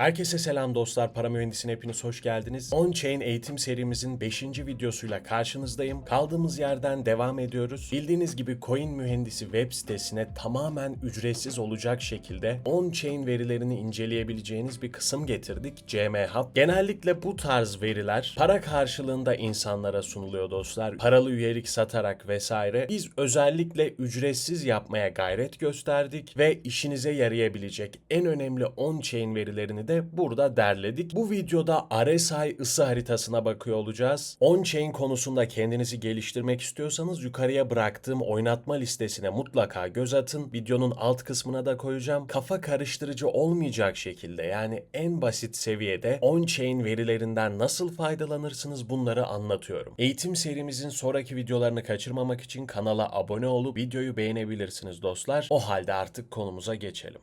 Herkese selam dostlar. Para Mühendisine hepiniz hoş geldiniz. On-Chain eğitim serimizin 5. videosuyla karşınızdayım. Kaldığımız yerden devam ediyoruz. Bildiğiniz gibi Coin Mühendisi web sitesine tamamen ücretsiz olacak şekilde on-chain verilerini inceleyebileceğiniz bir kısım getirdik. CM Hub. Genellikle bu tarz veriler para karşılığında insanlara sunuluyor dostlar. Paralı üyelik satarak vesaire. Biz özellikle ücretsiz yapmaya gayret gösterdik ve işinize yarayabilecek en önemli on-chain verilerini de burada derledik. Bu videoda RSI ısı haritasına bakıyor olacağız. On-chain konusunda kendinizi geliştirmek istiyorsanız yukarıya bıraktığım oynatma listesine mutlaka göz atın. Videonun alt kısmına da koyacağım. Kafa karıştırıcı olmayacak şekilde yani en basit seviyede on-chain verilerinden nasıl faydalanırsınız bunları anlatıyorum. Eğitim serimizin sonraki videolarını kaçırmamak için kanala abone olup videoyu beğenebilirsiniz dostlar. O halde artık konumuza geçelim.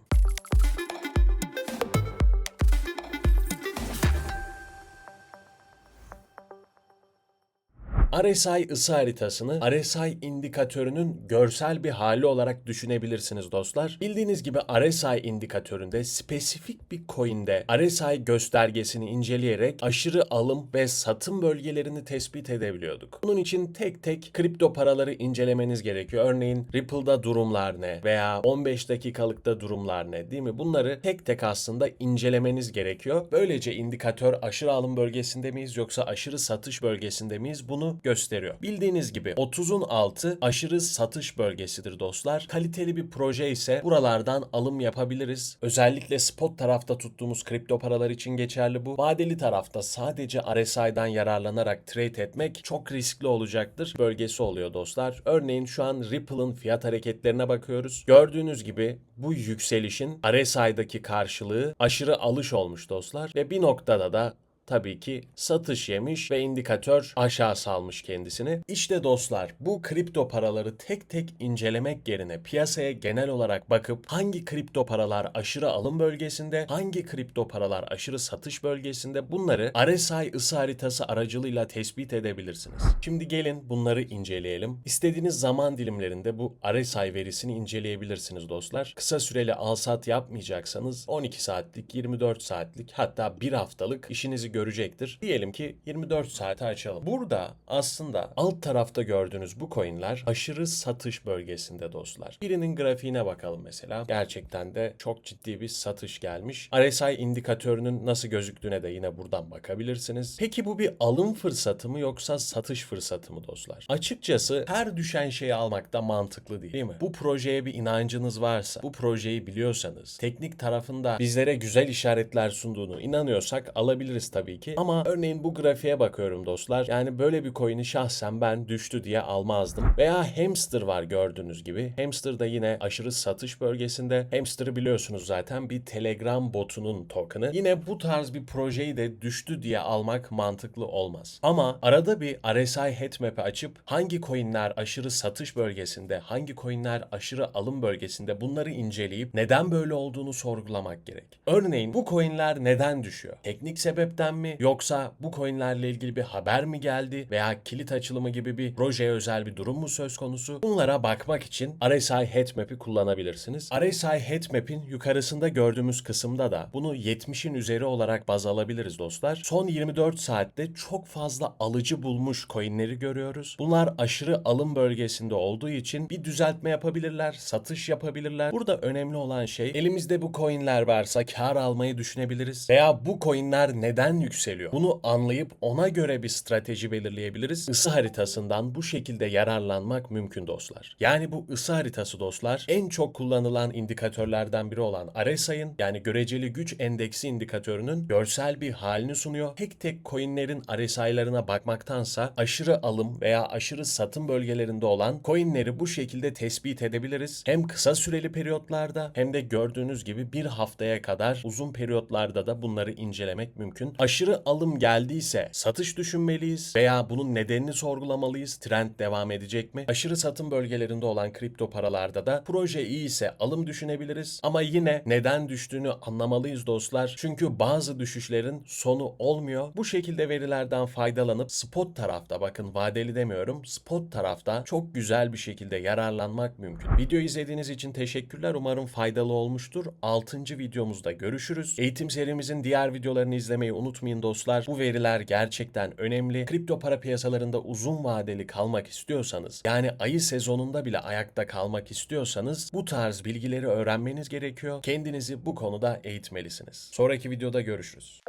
RSI ısı haritasını RSI indikatörünün görsel bir hali olarak düşünebilirsiniz dostlar. Bildiğiniz gibi RSI indikatöründe spesifik bir coin'de RSI göstergesini inceleyerek aşırı alım ve satım bölgelerini tespit edebiliyorduk. Bunun için tek tek kripto paraları incelemeniz gerekiyor. Örneğin Ripple'da durumlar ne veya 15 dakikalıkta durumlar ne değil mi? Bunları tek tek aslında incelemeniz gerekiyor. Böylece indikatör aşırı alım bölgesinde miyiz yoksa aşırı satış bölgesinde miyiz bunu gösteriyor. Bildiğiniz gibi 30'un altı aşırı satış bölgesidir dostlar. Kaliteli bir proje ise buralardan alım yapabiliriz. Özellikle spot tarafta tuttuğumuz kripto paralar için geçerli bu. Vadeli tarafta sadece RSI'dan yararlanarak trade etmek çok riskli olacaktır. Bölgesi oluyor dostlar. Örneğin şu an Ripple'ın fiyat hareketlerine bakıyoruz. Gördüğünüz gibi bu yükselişin RSI'daki karşılığı aşırı alış olmuş dostlar ve bir noktada da tabii ki satış yemiş ve indikatör aşağı salmış kendisini. İşte dostlar bu kripto paraları tek tek incelemek yerine piyasaya genel olarak bakıp hangi kripto paralar aşırı alım bölgesinde, hangi kripto paralar aşırı satış bölgesinde bunları RSI ısı haritası aracılığıyla tespit edebilirsiniz. Şimdi gelin bunları inceleyelim. İstediğiniz zaman dilimlerinde bu RSI verisini inceleyebilirsiniz dostlar. Kısa süreli al-sat yapmayacaksanız 12 saatlik, 24 saatlik hatta bir haftalık işinizi görecektir. Diyelim ki 24 saate açalım. Burada aslında alt tarafta gördüğünüz bu coinler aşırı satış bölgesinde dostlar. Birinin grafiğine bakalım mesela. Gerçekten de çok ciddi bir satış gelmiş. RSI indikatörünün nasıl gözüktüğüne de yine buradan bakabilirsiniz. Peki bu bir alım fırsatı mı yoksa satış fırsatı mı dostlar? Açıkçası her düşen şeyi almak da mantıklı değil, değil mi? Bu projeye bir inancınız varsa, bu projeyi biliyorsanız, teknik tarafında bizlere güzel işaretler sunduğunu inanıyorsak alabiliriz tabii ki. Ama örneğin bu grafiğe bakıyorum dostlar. Yani böyle bir coin'i şahsen ben düştü diye almazdım. Veya Hamster var gördüğünüz gibi. Hamster da yine aşırı satış bölgesinde. Hamster'ı biliyorsunuz zaten bir Telegram botunun token'ı. Yine bu tarz bir projeyi de düştü diye almak mantıklı olmaz. Ama arada bir RSI heatmap'i açıp hangi coin'ler aşırı satış bölgesinde, hangi coin'ler aşırı alım bölgesinde bunları inceleyip neden böyle olduğunu sorgulamak gerek. Örneğin bu coin'ler neden düşüyor? Teknik sebepten mi yoksa bu coin'lerle ilgili bir haber mi geldi veya kilit açılımı gibi bir projeye özel bir durum mu söz konusu? Bunlara bakmak için RSI heatmap'i kullanabilirsiniz. RSI heatmap'in yukarısında gördüğümüz kısımda da bunu 70'in üzeri olarak baz alabiliriz dostlar. Son 24 saatte çok fazla alıcı bulmuş coin'leri görüyoruz. Bunlar aşırı alım bölgesinde olduğu için bir düzeltme yapabilirler, satış yapabilirler. Burada önemli olan şey elimizde bu coin'ler varsa kar almayı düşünebiliriz veya bu coin'ler neden yükseliyor? Bunu anlayıp ona göre bir strateji belirleyebiliriz. Isı haritasından bu şekilde yararlanmak mümkün dostlar. Yani bu ısı haritası dostlar en çok kullanılan indikatörlerden biri olan RSI'ın yani göreceli güç endeksi indikatörünün görsel bir halini sunuyor. Tek tek coinlerin RSI'larına bakmaktansa aşırı alım veya aşırı satım bölgelerinde olan coinleri bu şekilde tespit edebiliriz. Hem kısa süreli periyotlarda hem de gördüğünüz gibi bir haftaya kadar uzun periyotlarda da bunları incelemek mümkün. Aşırı alım geldiyse satış düşünmeliyiz veya bunun nedenini sorgulamalıyız. Trend devam edecek mi? Aşırı satım bölgelerinde olan kripto paralarda da proje iyi ise alım düşünebiliriz. Ama yine neden düştüğünü anlamalıyız dostlar. Çünkü bazı düşüşlerin sonu olmuyor. Bu şekilde verilerden faydalanıp spot tarafta bakın vadeli demiyorum spot tarafta çok güzel bir şekilde yararlanmak mümkün. Video izlediğiniz için teşekkürler. Umarım faydalı olmuştur. 6. videomuzda görüşürüz. Eğitim serimizin diğer videolarını izlemeyi unutmayın dostlar. Bu veriler gerçekten önemli. Kripto para piyasalarında uzun vadeli kalmak istiyorsanız yani ayı sezonunda bile ayakta kalmak istiyorsanız bu tarz bilgileri öğrenmeniz gerekiyor. Kendinizi bu konuda eğitmelisiniz. Sonraki videoda görüşürüz.